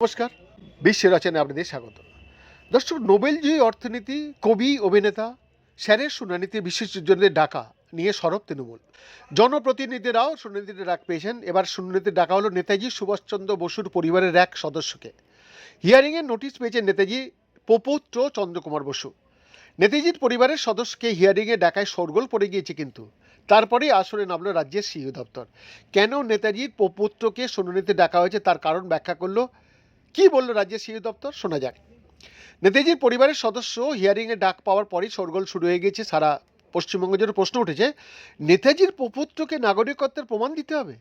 নমস্কার, বিশ্বের রচনায় আপনাদের স্বাগত। দর্শক, নোবেলজয়ী অর্থনীতি, কবি, অভিনেতা, স্যারের শুনানিতে বিশেষজ্ঞদের ডাকা নিয়ে সরব তৃণমূল। জনপ্রতিনিধিরাও শুনানিতে ডাক পেয়েছেন। এবার শুনানিতে ডাকা হলো নেতাজি সুভাষচন্দ্র বসুর পরিবারের এক সদস্যকে। হিয়ারিংয়ের নোটিশ পেয়েছেন নেতাজি প্রপৌত্র চন্দ্রকুমার বসু। নেতাজির পরিবারের সদস্যকে হিয়ারিংয়ে ডাকায় শোরগোল পড়ে গিয়েছে কিন্তু। তারপরেই আসরে নামলো রাজ্যের সিইও দপ্তর। কেন নেতাজির প্রপুত্রকে শুনানিতে ডাকা হয়েছে তার কারণ ব্যাখ্যা করল কি বলল রাজ্যের সিইও দপ্তর? শোনা যাক। নেতাজির পরিবারের সদস্য হিয়ারিংয়ে ডাক পাওয়ার পরই শোরগোল শুরু হয়ে গেছে, সারা পশ্চিমবঙ্গ জুড়ে প্রশ্ন উঠেছে, নেতাজির প্রপুত্রকে নাগরিকত্বের প্রমাণ দিতে হবে?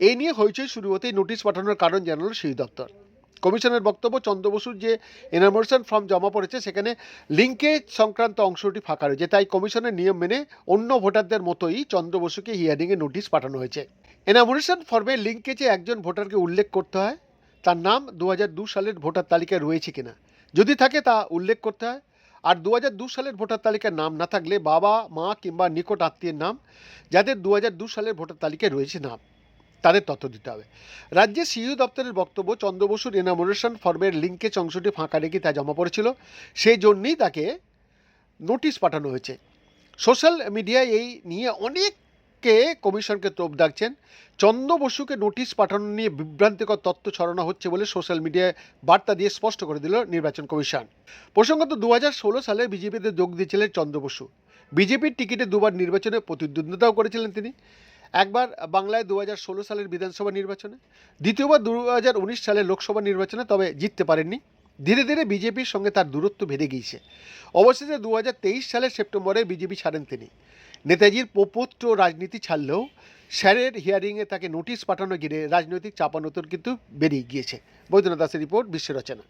এই নিয়ে হইচই শুরু হতেই নোটিশ পাঠানোর কারণ জানালো সিইও দপ্তর। কমিশনের বক্তব্য, চন্দ্র বসুর যে এনামোরেশন ফর্ম জমা পড়েছে, সেখানে লিঙ্কেজ সংক্রান্ত অংশটি ফাঁকা রয়েছে। তাই কমিশনের নিয়ম মেনে অন্য ভোটারদের মতোই চন্দ্র বসুকে হিয়ারিংয়ে নোটিশ পাঠানো হয়েছে। এনামোরেশন ফর্মে লিঙ্কেজে একজন ভোটারকে উল্লেখ করতে হয়। তার নাম দু সালের ভোটার তালিকায় রয়েছে কিনা। যদি থাকে তা উল্লেখ করতে হয়। আর দু সালের ভোটার তালিকায় নাম না থাকলে বাবা, মা কিংবা নিকট আত্মীয়ের নাম, যাদের দু সালের ভোটার তালিকায় রয়েছে নাম। তাদের তথ্য দিতে হবে। রাজ্যের সিইও দপ্তরের বক্তব্য চন্দ্র বসুর এনামোরেশন ফর্মের লিঙ্কেজ অংশটি ফাঁকা রেখে তা জমা পড়েছিল। সেই জন্যেই তাকে নোটিশ পাঠানো হয়েছে। সোশ্যাল মিডিয়ায় এই নিয়ে অনেককে কমিশনকে তোপ ডাকছেন। চন্দ্র বসুকে নোটিশ পাঠানো নিয়ে বিভ্রান্তিকর তথ্য ছড়ানো হচ্ছে বলে সোশ্যাল মিডিয়ায় বার্তা দিয়ে স্পষ্ট করে দিল নির্বাচন কমিশন। প্রসঙ্গত দু হাজার ষোলো সালে বিজেপিতে যোগ দিয়েছিলেন চন্দ্র বসু। বিজেপির টিকিটে দুবার নির্বাচনে প্রতিদ্বন্দ্বিতাও করেছিলেন তিনি। একবার বাংলায় দু হাজার ষোলো সালের বিধানসভা নির্বাচনে, দ্বিতীয়বার দু হাজার উনিশ সালের লোকসভা নির্বাচনে তবে জিততে পারেননি। ধীরে ধীরে বিজেপির সঙ্গে তার দূরত্ব বেড়ে গিয়েছে। অবশেষে দু হাজার তেইশ সালের সেপ্টেম্বরে বিজেপি ছাড়েন তিনি। নেতাজির প্রপৌত্র রাজনীতি ছাড়লেও স্যারের হিয়ারিংয়ে তাকে নোটিশ পাঠানো ঘিরে রাজনৈতিক চাপানোতর কিন্তু বেরিয়ে গিয়েছে। বৈদ্যনাথ দাসের রিপোর্ট, বিশ্ব রচনা।